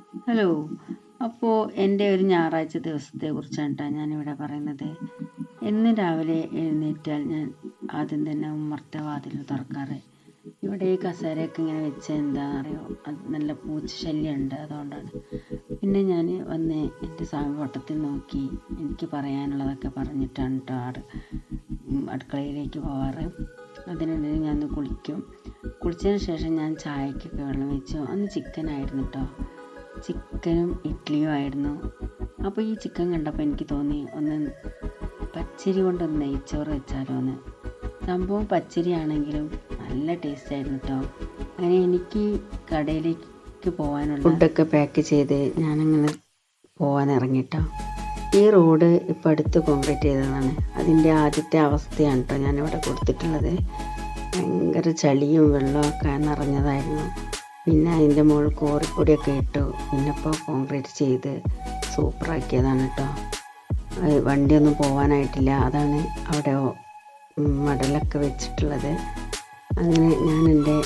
Hello. അപ്പോൾ എന്റെ ഒരു ഞായറാഴ്ച ദിവസത്തെ കുറിച്ചാണ് കേട്ടോ ഞാനിവിടെ പറയുന്നത്. എന്ന് രാവിലെ എഴുന്നേറ്റാൽ ഞാൻ ആദ്യം തന്നെ ഉമ്മർത്തെ വാതിൽ തുറക്കാറ്. ഇവിടെ ഈ കസേരയൊക്കെ ഇങ്ങനെ വെച്ച് എന്താണെന്നറിയോ അത് നല്ല പൂച്ച ശല്യമുണ്ട് അതുകൊണ്ടാണ്. പിന്നെ ഞാൻ വന്ന് എന്റെ സാമവട്ടത്തിൽ നോക്കി എനിക്ക് പറയാനുള്ളതൊക്കെ പറഞ്ഞിട്ടാണ് കേട്ടോ ആട് അടുക്കളയിലേക്ക് പോവാറ്. അതിനിടയിൽ ഞാൻ കുളിക്കും. കുളിച്ചതിന് ശേഷം ഞാൻ ചായക്കൊക്കെ വെള്ളം വെച്ചു. അന്ന് ചിക്കനായിരുന്നു കേട്ടോ ചിക്കനും ഇഡ്ഡലിയും ആയിരുന്നു. അപ്പോൾ ഈ ചിക്കൻ കണ്ടപ്പോൾ എനിക്ക് തോന്നി ഒന്ന് പച്ചരി കൊണ്ടൊന്ന് നെയ്ച്ചോറ് വെച്ചാലോ എന്ന് സംഭവം പച്ചരി ആണെങ്കിലും നല്ല ടേസ്റ്റ് ആയിരുന്നു കേട്ടോ അങ്ങനെ എനിക്ക് കടയിലേക്ക് പോകാനുള്ള ഫുഡൊക്കെ പാക്ക് ചെയ്ത് ഞാനങ്ങനെ പോകാൻ ഇറങ്ങിട്ടോ ഈ റോഡ് ഇപ്പോൾ അടുത്ത് കോൺക്രീറ്റ് ചെയ്തതാണ്. അതിന്റെ ആദ്യത്തെ അവസ്ഥയാണ് കേട്ടോ ഞാനിവിടെ കൊടുത്തിട്ടുള്ളത്. ഭയങ്കര ചളിയും വെള്ളമൊക്കെ നിറഞ്ഞതായിരുന്നു. പിന്നെ അതിന്റെ മുകളിൽ കോറിപ്പൊടിയൊക്കെ ഇട്ടു. പിന്നെ ഇപ്പോൾ കോൺക്രീറ്റ് ചെയ്ത് സൂപ്പറാക്കിയതാണ് കേട്ടോ വണ്ടിയൊന്നും പോകാനായിട്ടില്ല അതാണ് അവിടെ മടലൊക്കെ വെച്ചിട്ടുള്ളത്. അങ്ങനെ ഞാൻ എന്റെ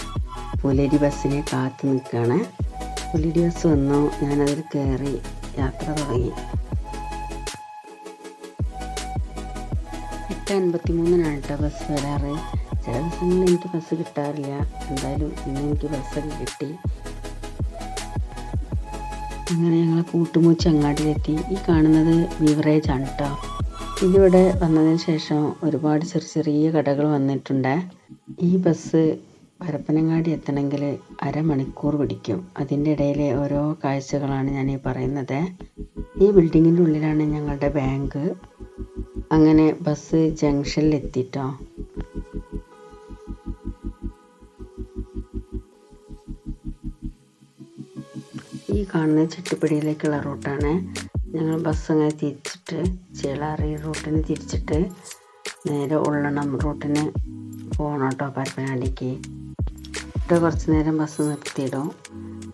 പുലരി ബസ്സിനെ കാത്തു നിൽക്കുകയാണ്. പുലരി ബസ് വന്നു. ഞാനതിൽ കയറി യാത്ര തുടങ്ങി. എട്ട് അൻപത്തി മൂന്നിനാണ് കേട്ടോ ബസ് വരാറ്. ചില ദിവസങ്ങളിൽ എനിക്ക് ബസ് കിട്ടാറില്ല. എന്തായാലും ഇന്ന് എനിക്ക് ബസ്സൊക്കെ കിട്ടി. അങ്ങനെ ഞങ്ങൾ കൂട്ടുമൂച്ച് അങ്ങാടിയിലെത്തി. ഈ കാണുന്നത് ബീവറേജ് ആണ് കേട്ടോ ഇതിവിടെ വന്നതിന് ശേഷം ഒരുപാട് ചെറിയ ചെറിയ കടകൾ വന്നിട്ടുണ്ട്. ഈ ബസ് പരപ്പനങ്ങാടി എത്തണമെങ്കിൽ അരമണിക്കൂർ പിടിക്കും. അതിന്റെ ഇടയിലെ ഓരോ കാഴ്ചകളാണ് ഞാൻ ഈ പറയുന്നത്. ഈ ബിൽഡിങ്ങിന്റെ ഉള്ളിലാണ് ഞങ്ങളുടെ ബാങ്ക് അങ്ങനെ ബസ് ജംഗ്ഷനിൽ ഈ കാണുന്ന ചെട്ടിപ്പടിയിലേക്കുള്ള റൂട്ടാണ്. ഞങ്ങൾ ബസ് അങ്ങനെ തിരിച്ചിട്ട് ചേളാറി റൂട്ടിന് തിരിച്ചിട്ട് നേരെ ഉള്ളണം റൂട്ടിന് പോകണം കേട്ടോ പരപ്പനാടിക്ക്. ഇവിടെ കുറച്ച് നേരം ബസ് നിർത്തിയിടും.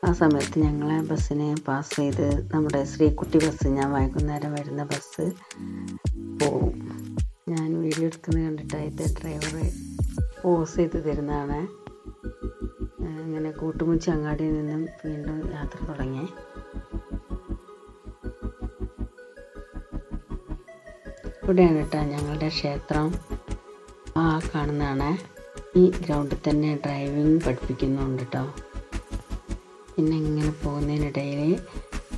ആ സമയത്ത് ഞങ്ങളെ ബസ്സിനെ പാസ് ചെയ്ത് നമ്മുടെ ശ്രീകുട്ടി ബസ് ഞാൻ വൈകുന്നേരം വരുന്ന ബസ് പോവും. ഞാൻ വീഡിയോ എടുക്കുന്നത് കണ്ടിട്ടായിട്ട് ഡ്രൈവർ പോസ് ചെയ്ത് തരുന്നതാണ്. അങ്ങനെ കൂട്ടുമുച്ച് അങ്ങാടിയിൽ നിന്നും വീണ്ടും യാത്ര തുടങ്ങി. ഇവിടെയാണ് കേട്ടോ ഞങ്ങളുടെ ക്ഷേത്രം. ആ കാണുന്നതാണ്. ഈ ഗ്രൗണ്ടിൽ തന്നെ ഡ്രൈവിംഗ് പഠിപ്പിക്കുന്നുണ്ട് കേട്ടോ. പിന്നെ ഇങ്ങനെ പോകുന്നതിനിടയിൽ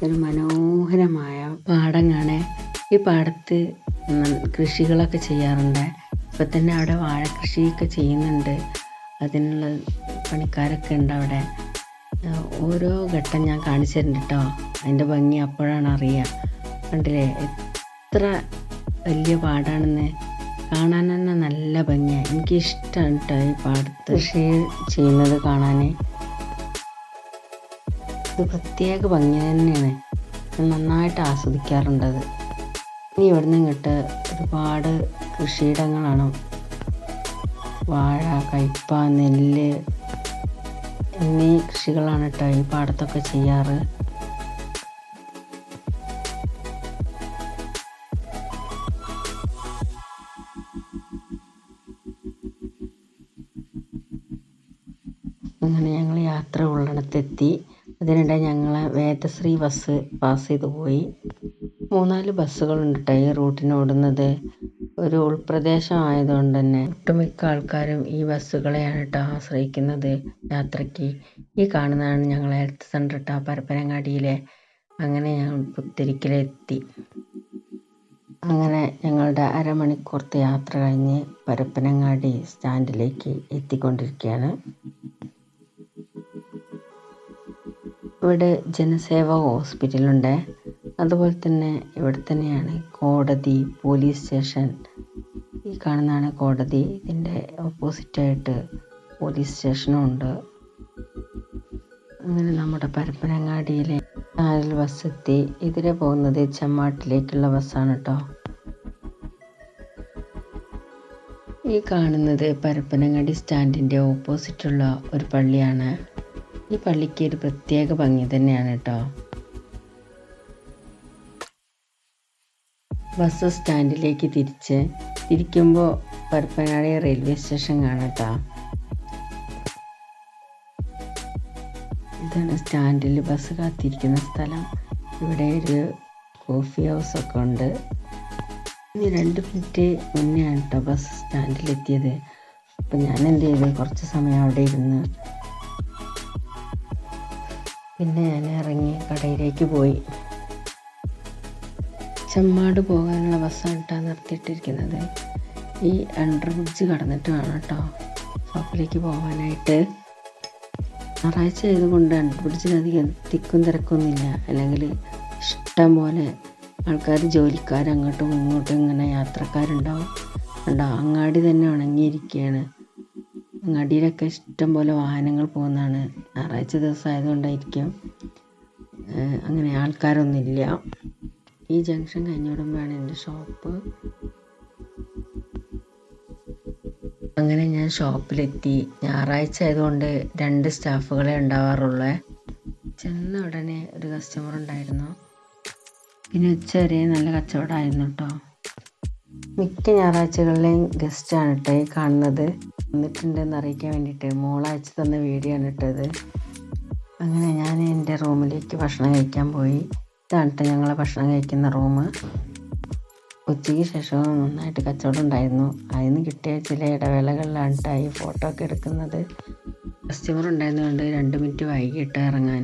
ഒരു മനോഹരമായ പാടം കാണേ ഈ പാടത്ത് കൃഷികളൊക്കെ ചെയ്യാറുണ്ട്. ഇപ്പം തന്നെ അവിടെ വാഴ കൃഷിയൊക്കെ ചെയ്യുന്നുണ്ട്. അതിനുള്ള പണിക്കാരൊക്കെ ഉണ്ട് അവിടെ. ഓരോ ഘട്ടം ഞാൻ കാണിച്ചു തരുന്നുണ്ട് കേട്ടോ അതിന്റെ ഭംഗി അപ്പോഴാണ് അറിയുക കണ്ടില്ലേ? എത്ര വലിയ പാടാണെന്ന്. കാണാൻ തന്നെ നല്ല ഭംഗിയാണ് എനിക്കിഷ്ടമാണ് കേട്ടോ ഈ പാടത്ത് കൃഷി ചെയ്യുന്നത് കാണാൻ ഇത് പ്രത്യേക ഭംഗി തന്നെയാണ്. നന്നായിട്ട് ആസ്വദിക്കാറുണ്ടത് ഇനി ഇനി ഇവിടുന്ന് ഇങ്ങോട്ട് ഒരുപാട് കൃഷിയിടങ്ങളാണ്. വാഴ കയ്പ നെല്ല് എന്നീ കൃഷികളാണ് കേട്ടോ ഈ പാടത്തൊക്കെ ചെയ്യാറ്. അങ്ങനെ ഞങ്ങൾ യാത്ര ഉള്ളിടത്തെത്തി. അതിനിടെ ഞങ്ങൾ വേദശ്രീ ബസ് പാസ് ചെയ്തു പോയി. മൂന്നാൽ ബസ്സുകളുണ്ട് കേട്ടോ ഈ റൂട്ടിന് ഓടുന്നത്. ഒരു ഉൾപ്രദേശം ആയതുകൊണ്ട് തന്നെ ഒട്ടുമിക്ക ആൾക്കാരും ഈ ബസ്സുകളെയാണ് കേട്ടോ ആശ്രയിക്കുന്നത്. യാത്രയ്ക്ക്. ഈ കാണുന്നതാണ് ഞങ്ങൾ ഹെൽത്ത് സെന്റർ കേട്ടോ പരപ്പനങ്ങാടിയിലെ. അങ്ങനെ ഞങ്ങൾ പുത്തിരിക്കലെത്തി. അങ്ങനെ ഞങ്ങളുടെ അരമണിക്കൂർത്തെ യാത്ര കഴിഞ്ഞ് പരപ്പനങ്ങാടി സ്റ്റാൻഡിലേക്ക് എത്തിക്കൊണ്ടിരിക്കുകയാണ്. ഇവിടെ ജനസേവ ഹോസ്പിറ്റലുണ്ട്. അതുപോലെ തന്നെ ഇവിടെ തന്നെയാണ് കോടതി പോലീസ് സ്റ്റേഷൻ ഈ കാണുന്നതാണ് കോടതി. ഇതിന്റെ ഓപ്പോസിറ്റായിട്ട് പോലീസ് സ്റ്റേഷനും ഉണ്ട് അങ്ങനെ നമ്മുടെ പരപ്പനങ്ങാടിയിലെ നാലിൽ ബസ് എത്തി ഇതിലെ പോകുന്നത് ചെമ്മാട്ടിലേക്കുള്ള ബസ്സാണ് കേട്ടോ ഈ കാണുന്നത് പരപ്പനങ്ങാടി സ്റ്റാൻഡിന്റെ ഓപ്പോസിറ്റുള്ള ഒരു പള്ളിയാണ്. ഈ പള്ളിക്ക് ഒരു പ്രത്യേക ഭംഗി തന്നെയാണ് കേട്ടോ ബസ് സ്റ്റാൻഡിലേക്ക് തിരിച്ച് തിരിക്കുമ്പോൾ പരപ്പനാടി റെയിൽവേ സ്റ്റേഷൻ കാണട്ടോ. ഇതാണ് സ്റ്റാൻഡിൽ ബസ് കാത്തിരിക്കുന്ന സ്ഥലം. ഇവിടെ ഒരു കോഫി ഹൗസൊക്കെ ഉണ്ട്. ഇനി രണ്ട് മിനിറ്റ് മുന്നെയാണ് കേട്ടോ ബസ് സ്റ്റാൻഡിലെത്തിയത്. അപ്പം ഞാൻ എന്ത് ചെയ്തു? കുറച്ച് സമയം അവിടെ ഇരുന്ന് പിന്നെ ഞാൻ ഇറങ്ങി കടയിലേക്ക് പോയി. ചെമ്മാട് പോകാനുള്ള ബസ്സാണ് കേട്ടോ നിർത്തിയിട്ടിരിക്കുന്നത്. ഈ അണ്ടർ ബ്രിഡ്ജ് കടന്നിട്ട് വേണം കേട്ടോ ഷോപ്പിലേക്ക് പോകാനായിട്ട് ഞായറാഴ്ച ആയതുകൊണ്ട് അണ്ടർ ബ്രിഡ്ജിലധികം തിക്കും തിരക്കൊന്നുമില്ല. അല്ലെങ്കിൽ ഇഷ്ടം പോലെ ആൾക്കാർ ജോലിക്കാർ അങ്ങോട്ടും ഇങ്ങോട്ടും ഇങ്ങനെ യാത്രക്കാരുണ്ടാവും. കണ്ടോ? അങ്ങാടി തന്നെ ഉണങ്ങിയിരിക്കുകയാണ് അങ്ങാടിയിലൊക്കെ ഇഷ്ടം പോലെ വാഹനങ്ങൾ പോകുന്നതാണ്. ഞായറാഴ്ച ദിവസം ആയതുകൊണ്ടായിരിക്കും. അങ്ങനെ ആൾക്കാരൊന്നുമില്ല. ഈ ജംഗ്ഷൻ കഴിഞ്ഞിടുമ്പോഴാണ് എന്റെ ഷോപ്പ്. അങ്ങനെ ഞാൻ ഷോപ്പിലെത്തി. ഞായറാഴ്ച ആയതുകൊണ്ട് രണ്ട് സ്റ്റാഫുകളെ ഉണ്ടാവാറുള്ളേ. ചെന്ന ഉടനെ ഒരു കസ്റ്റമർ ഉണ്ടായിരുന്നു. പിന്നെ ഉച്ച വരെ നല്ല കച്ചവടമായിരുന്നു കേട്ടോ മിക്ക ഞായറാഴ്ചകളിലെയും ഗസ്റ്റാണ് കേട്ടോ ഈ കാണുന്നത്. വന്നിട്ടുണ്ടെന്ന് അറിയിക്കാൻ വേണ്ടിയിട്ട് മോൾ അയച്ചു തന്ന വീഡിയോ ആണ് ഇട്ടത് അങ്ങനെ ഞാൻ എന്റെ റൂമിലേക്ക് ഭക്ഷണം കഴിക്കാൻ പോയി. ഇതാണ് കേട്ടോ ഞങ്ങളെ ഭക്ഷണം കഴിക്കുന്ന റൂം. ഉച്ചയ്ക്ക് ശേഷം നന്നായിട്ട് കച്ചവടം ഉണ്ടായിരുന്നു. അതിന് കിട്ടിയ ചില ഇടവേളകളിലാണ് ഈ ഫോട്ടോ ഒക്കെ എടുക്കുന്നത്. കസ്റ്റമർ ഉണ്ടായിരുന്നതുകൊണ്ട് രണ്ട് മിനിറ്റ് വൈകിട്ട് ഇറങ്ങാൻ.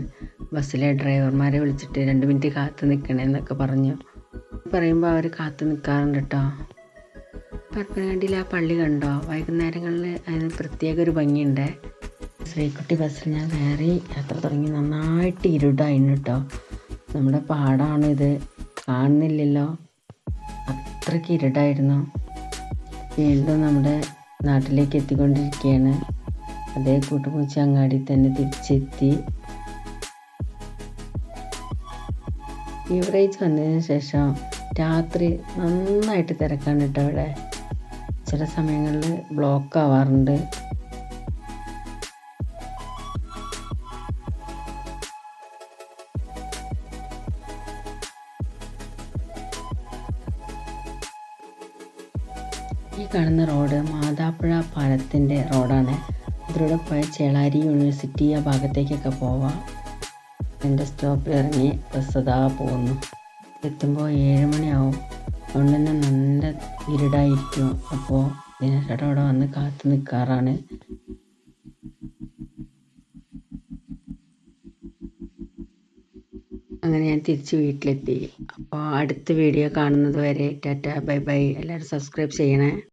ബസ്സിലെ ഡ്രൈവർമാരെ വിളിച്ചിട്ട് രണ്ട് മിനിറ്റ് കാത്തു നിൽക്കണേ എന്നൊക്കെ പറഞ്ഞു. പറയുമ്പോൾ അവർ കാത്തു നിൽക്കാറുണ്ട് കേട്ടോ പരപ്പനങ്ങാണ്ടിയിൽ ആ പള്ളി കണ്ടോ? വൈകുന്നേരങ്ങളിൽ അതിന് പ്രത്യേക ഒരു ഭംഗിയുണ്ട്. ശ്രീക്കുട്ടി ബസ്സിൽ ഞാൻ കയറി യാത്ര തുടങ്ങി നന്നായിട്ട് ഇരുടായിരുന്നു കേട്ടോ നമ്മുടെ പാടാണിത്. കാണുന്നില്ലല്ലോ. അത്രയ്ക്ക് ഇരുടായിരുന്നു വീണ്ടും നമ്മുടെ നാട്ടിലേക്ക് എത്തിക്കൊണ്ടിരിക്കുകയാണ്. അതേ കൂട്ടുപൂച്ച അങ്ങാടി തന്നെ തിരിച്ചെത്തി. ബീവറേജ് വന്നതിന് ശേഷം രാത്രി നന്നായിട്ട് തിരക്കാണ് കേട്ടോ ഇവിടെ. ചില സമയങ്ങളിൽ ബ്ലോക്ക് ആവാറുണ്ട്. കാണുന്ന റോഡ് മാതാപ്പുഴ പാലത്തിന്റെ റോഡാണ്. അതിലൂടെ പോയ ചേളാരി യൂണിവേഴ്സിറ്റി ആ ഭാഗത്തേക്കൊക്കെ പോവാം. എന്റെ സ്റ്റോപ്പിൽ ഇറങ്ങി ബസ് അതാ പോകുന്നു. എത്തുമ്പോൾ ഏഴ് മണിയാവും. അതുകൊണ്ട് തന്നെ നല്ല ഇരുടായിരിക്കും. അപ്പോൾ ദിനേശേട്ടൻ അവിടെ വന്ന് കാത്തു നിൽക്കാറാണ്. അങ്ങനെ ഞാൻ തിരിച്ച് വീട്ടിലെത്തി. അപ്പോൾ അടുത്ത വീഡിയോ കാണുന്നത് വരെ ടാറ്റ ബൈ ബൈ. എല്ലാവരും സബ്സ്ക്രൈബ് ചെയ്യണേ.